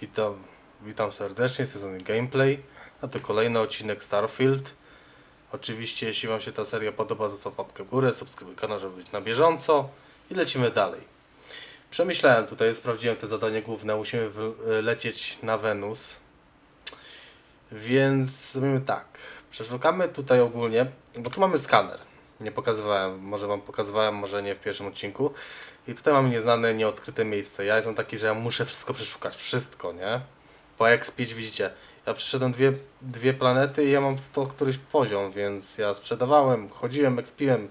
Witam, witam serdecznie, strony Gameplay, a to kolejny odcinek Starfield. Oczywiście, jeśli Wam się ta seria podoba, zostaw łapkę w górę, subskrybuj kanał, żeby być na bieżąco i lecimy dalej. Przemyślałem tutaj, sprawdziłem te zadanie główne, musimy lecieć na Wenus. Więc zrobimy tak, przeszukamy tutaj ogólnie, bo tu mamy skaner. Nie pokazywałem, może Wam pokazywałem, może nie w pierwszym odcinku. I tutaj mamy nieznane, nieodkryte miejsce. Ja jestem taki, że ja muszę wszystko przeszukać. Wszystko, nie? Po X5 widzicie. Ja przeszedłem dwie, dwie planety i ja mam 100 któryś poziom, więc ja sprzedawałem, chodziłem, expiłem.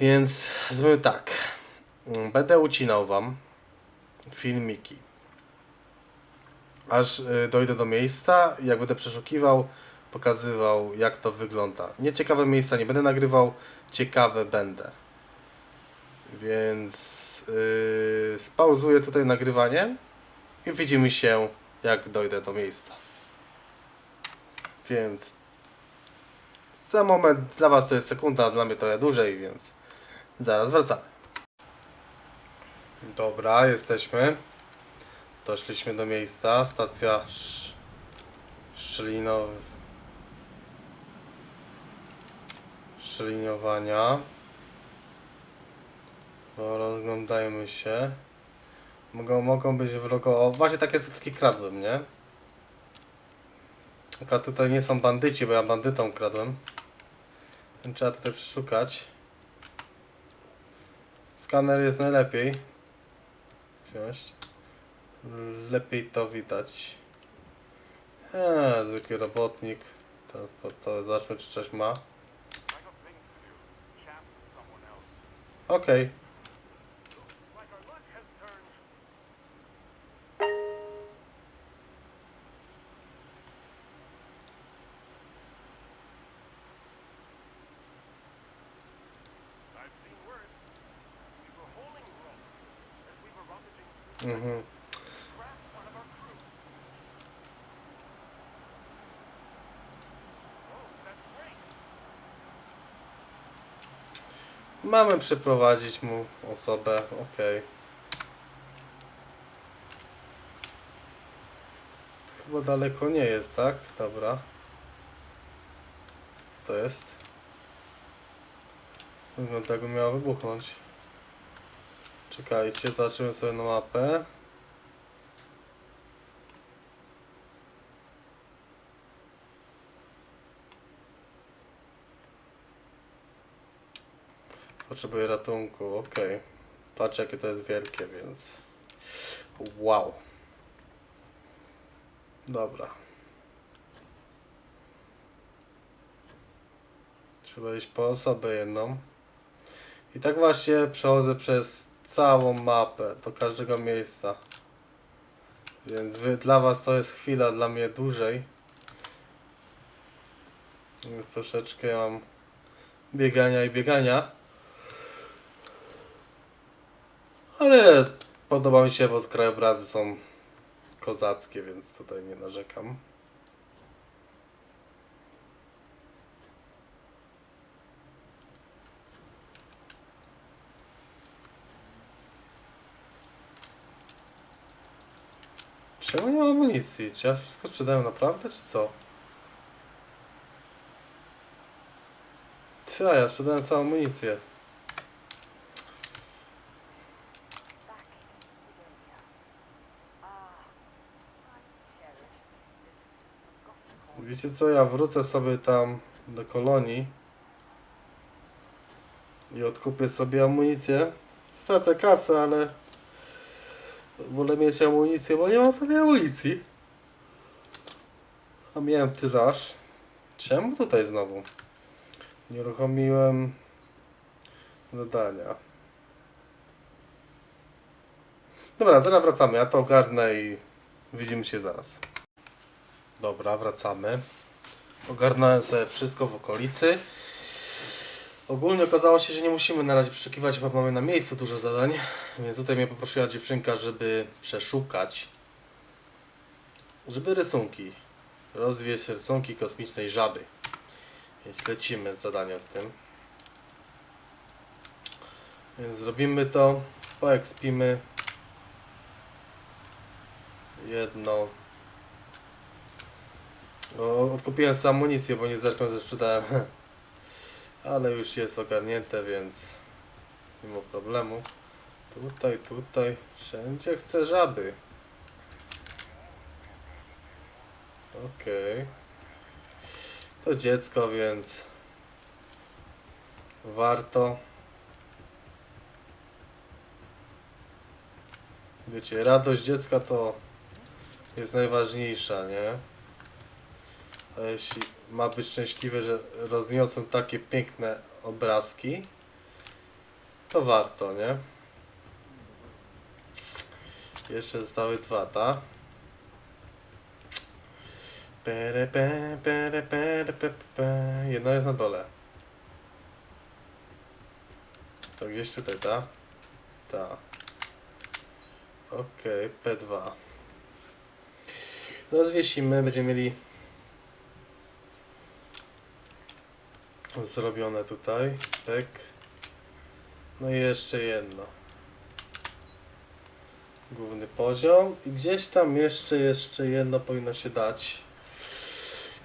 Więc zrobimy tak. Będę ucinał Wam filmiki. Aż y, dojdę do miejsca i jak będę przeszukiwał, pokazywał jak to wygląda. Nieciekawe miejsca nie będę nagrywał, ciekawe będę. Więc yy, spauzuję tutaj nagrywanie i widzimy się jak dojdę do miejsca. Więc za moment dla Was to jest sekunda, dla mnie trochę dłużej, więc zaraz wracamy. Dobra, jesteśmy. Doszliśmy do miejsca. Stacja Sz... Szczelinow... Szczeliniowania. Rozglądajmy się. Mogą, mogą być wrogo... Właśnie takie statki kradłem, nie? Tylko tutaj nie są bandyci, bo ja bandytom kradłem. Więc Trzeba tutaj przeszukać. Skaner jest najlepiej. Wziąć. Lepiej to widać. Eee, zwykły robotnik. Transportowy. Zobaczmy, czy coś ma. Okej. Mhm. Mamy przeprowadzić mu osobę, okej. Chyba daleko nie jest, tak? Dobra. Co to jest? Wygląda jakby miała wybuchnąć. Czekajcie, zobaczymy sobie na mapę. Potrzebuję ratunku, okej. Patrz jakie to jest wielkie, więc... Wow. Dobra. Trzeba iść po osobę jedną. I tak właśnie przechodzę przez całą mapę, do każdego miejsca. Więc wy, dla was to jest chwila, dla mnie dłużej. Więc troszeczkę mam biegania i biegania. Ale podoba mi się, bo krajobrazy są kozackie, więc tutaj nie narzekam. Czemu nie ma amunicji? Czy ja wszystko sprzedałem naprawdę, czy co? Co, ja sprzedałem całą amunicję. Wiecie co, ja wrócę sobie tam do kolonii i odkupię sobie amunicję. Stracę kasę, ale wolę mieć amunicję, bo nie mam sobie amunicji. A miałem tyraż. Czemu tutaj znowu? Nie uruchomiłem zadania. Dobra, teraz wracamy. Ja to ogarnę i widzimy się zaraz. Dobra, wracamy. Ogarnąłem sobie wszystko w okolicy. Ogólnie okazało się, że nie musimy na razie przeszukiwać, bo mamy na miejscu dużo zadań. Więc tutaj mnie poprosiła dziewczynka, żeby przeszukać. Żeby rysunki Rozwieź rysunki kosmicznej żaby. Więc lecimy z zadaniem z tym. Więc zrobimy to, poekspimy jedną. O, odkupiłem sobie amunicję, bo nie zerką ze sprzedałem. Ale już jest ogarnięte, więc nie ma problemu. Tutaj, tutaj, wszędzie chcę żaby. Okej. To dziecko, więc warto. Wiecie, radość dziecka to jest najważniejsza, nie? A jeśli ma być szczęśliwy, że rozniosą takie piękne obrazki, to warto, nie? Jeszcze zostały dwa, ta? Pere, jest na dole. To gdzieś tutaj, ta? Ta. Okej, P2. Rozwiesimy, będziemy mieli zrobione tutaj. Pek. No i jeszcze jedno. Główny poziom. I gdzieś tam jeszcze, jeszcze jedno powinno się dać.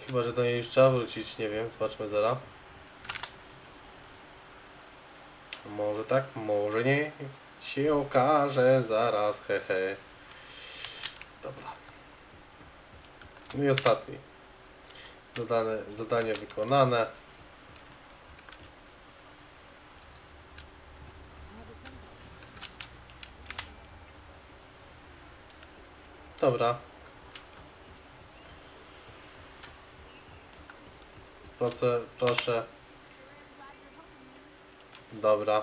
Chyba, że do niej już trzeba wrócić, nie wiem, zobaczmy zaraz. Może tak, może nie. Się okaże zaraz, hehe. Dobra. No i ostatni. Zadane, zadanie wykonane. Dobra. Proszę, proszę. Dobra.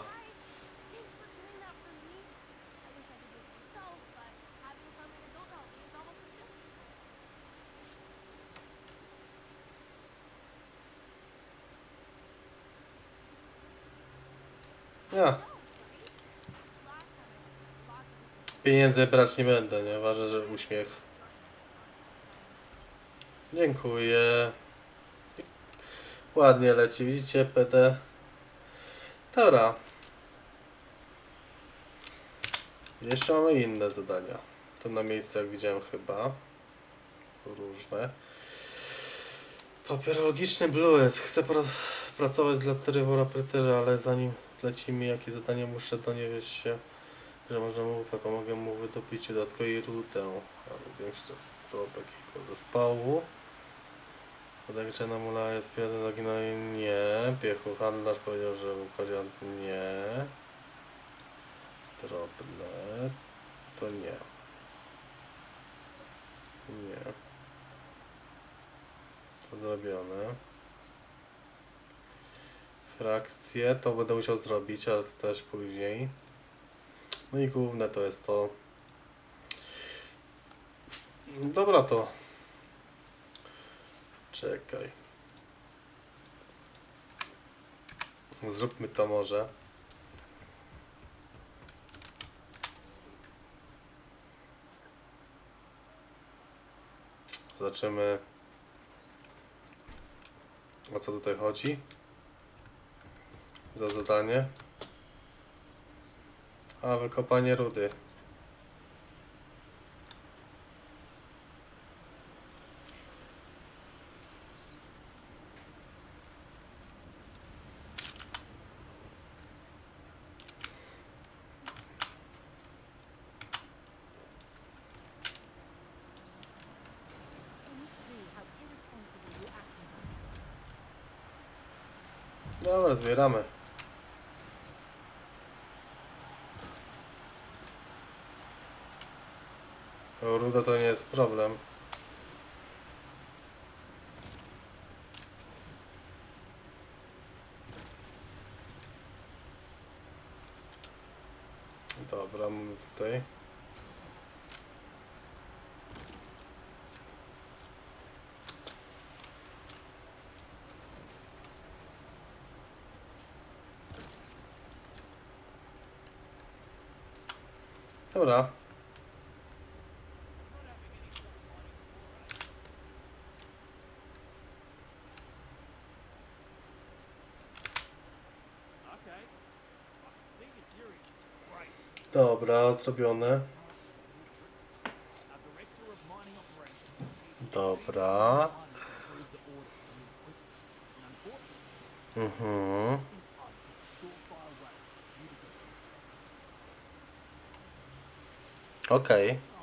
Thanks Pieniędzy brać nie będę, nie? Ważne, że uśmiech. Dziękuję. Ładnie leci, widzicie, PD. Dobra. Jeszcze mamy inne zadania. To na miejscach widziałem chyba. Różne. Papierologiczny Blues. Chcę pra pracować dla Trevora Pretera, ale zanim zleci mi jakie zadanie, muszę dowiedzieć się że można mu pomogę mu w wydobyciu dodatkowej rudę, aby zwiększyć dorobek jego zespołu. Podajcie na mula jest pieniądze zaginęły? Nie. Piechu handlarz powiedział, że układzie nie. Drobne to nie. Nie. To zrobione. Frakcje to będę musiał zrobić, ale to też później. No i główne to jest to. Dobra to. Czekaj. Zróbmy to może. Zobaczymy. O co tutaj chodzi? Za zadanie. A, wykopanie rudy. Dobra, zbieramy. Ruda to nie jest problem. Dobra, mamy tutaj. Dobra. Dobra, zrobione. Dobra. Mhm. Okej. on,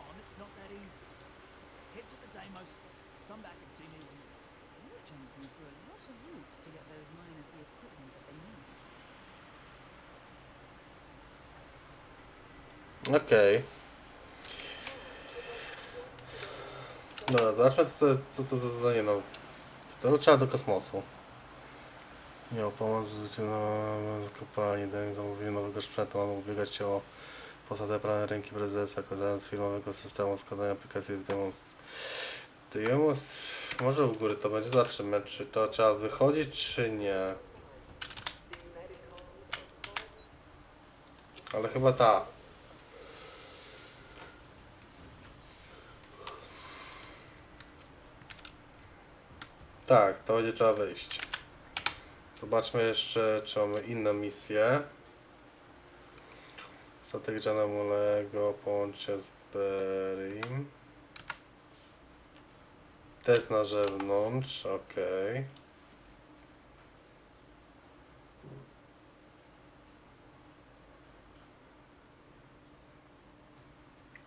Okej. Dobra, zobaczmy co to jest, co to za zadanie, no. To trzeba do kosmosu. Miał pomoc w na kopalni, daję zamówienie nowego sprzętu, mam ubiegać się o posadę prawej ręki prezesa, korzystając z firmowego systemu składania aplikacji w Demos. Demos, może u góry to będzie, zobaczymy, czy to trzeba wychodzić, czy nie. Ale chyba ta. Tak, to będzie trzeba wyjść. Zobaczmy jeszcze, czy mamy inną misję. Statek Jana Mulego połączę z Berim. Test na zewnątrz, okej.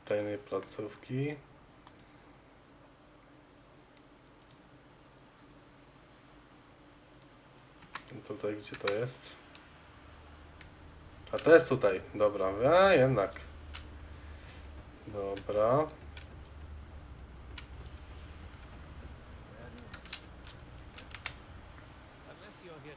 Tajnej placówki. Tutaj gdzie to jest? A to jest tutaj, dobra, a jednak. Dobra. Unless you're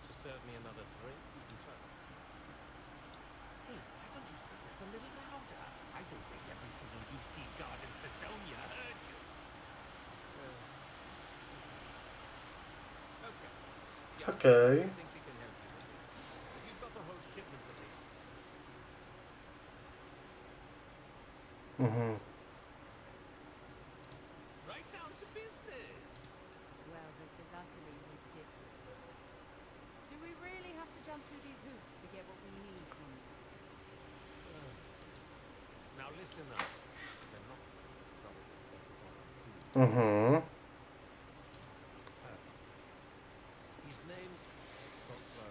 Mhm.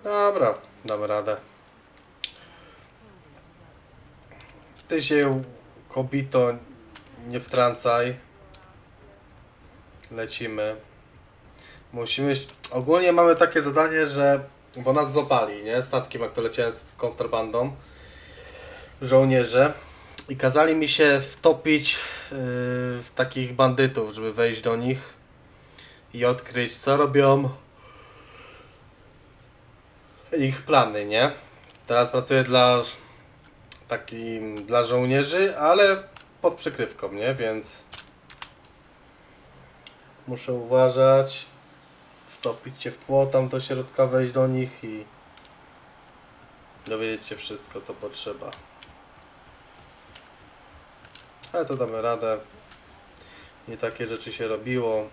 Dobra, damy radę. Ty się, kobito, nie wtrącaj. Lecimy. Musimy... Ogólnie mamy takie zadanie, że... Bo nas zopali, nie? Statkiem, jak to leciałem z kontrabandą. Żołnierze. I kazali mi się wtopić yy, w takich bandytów, żeby wejść do nich. I odkryć, co robią. Ich plany, nie? Teraz pracuję dla takim dla żołnierzy, ale pod przykrywką, nie? Więc muszę uważać, wtopić się w tło, tam do środka wejść do nich i dowiedzieć się wszystko, co potrzeba. Ale to damy radę. Nie takie rzeczy się robiło.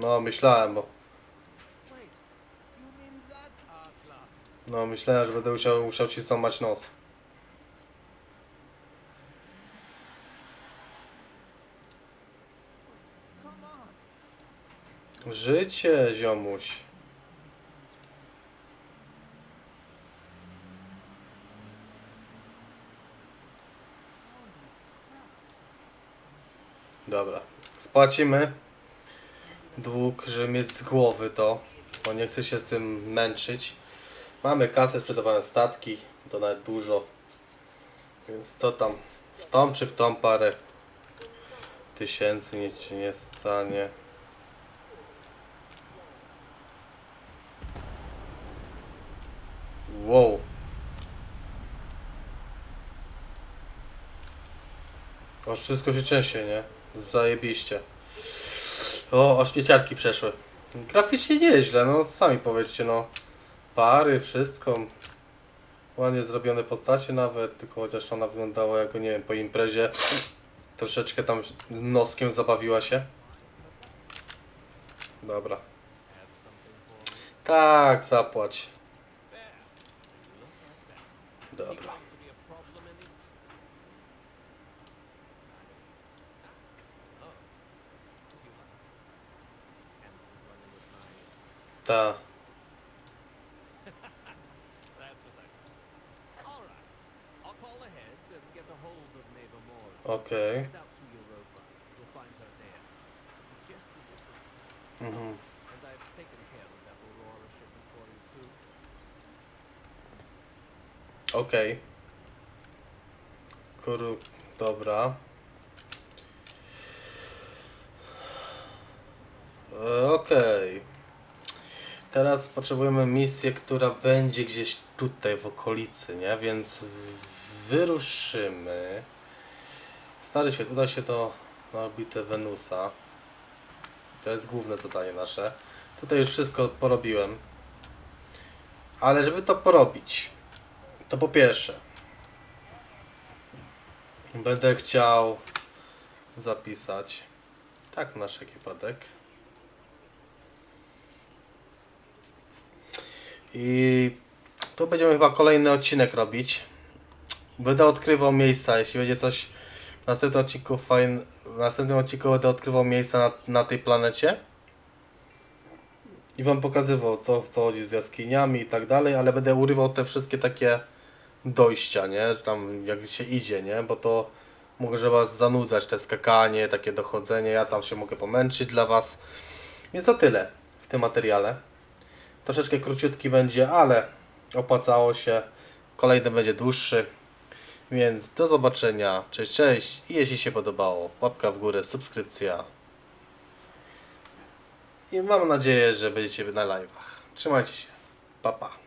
No, myślałem, bo no, myślałem, że będę musiał, musiał ci złamać nos. Życie, ziomuś. Dobra. Spłacimy dług, żeby mieć z głowy to, bo nie chcę się z tym męczyć. Mamy kasę, sprzedawałem statki, to nawet dużo. Więc co tam? W tą czy w tą parę tysięcy nic się nie stanie. Wow. Aż wszystko się trzęsie, nie? Zajebiście. O, o śmieciarki przeszły. Graficznie nieźle, no sami powiedzcie, no. Pary, wszystko. Ładnie zrobione postacie nawet, tylko chociaż ona wyglądała jakby, nie wiem, po imprezie. Troszeczkę tam noskiem zabawiła się. Dobra. Tak, zapłać. Dobra. Suggest you listen. Mhm. Aurora shipment for you too. Okej. Kur... Teraz potrzebujemy misję, która będzie gdzieś tutaj w okolicy, nie? Więc wyruszymy. Stary świat uda się do na orbitę Wenusa. To jest główne zadanie nasze. Tutaj już wszystko porobiłem. Ale żeby to porobić, to po pierwsze będę chciał zapisać tak nasz wypadek i tu będziemy chyba kolejny odcinek robić będę odkrywał miejsca jeśli będzie coś w następnym odcinku fajn w następnym odcinku będę odkrywał miejsca na, na tej planecie i wam pokazywał co, co chodzi z jaskiniami i tak dalej, ale będę urywał te wszystkie takie dojścia, nie? Że Tam jak się idzie, nie? Bo to może was zanudzać, te skakanie, takie dochodzenie, ja tam się mogę pomęczyć dla was. Więc to tyle w tym materiale. Troszeczkę króciutki będzie, ale opłacało się. Kolejny będzie dłuższy. Więc do zobaczenia. Cześć, cześć. I jeśli się podobało, łapka w górę, subskrypcja. I mam nadzieję, że będziecie na live'ach. Trzymajcie się. Pa, pa.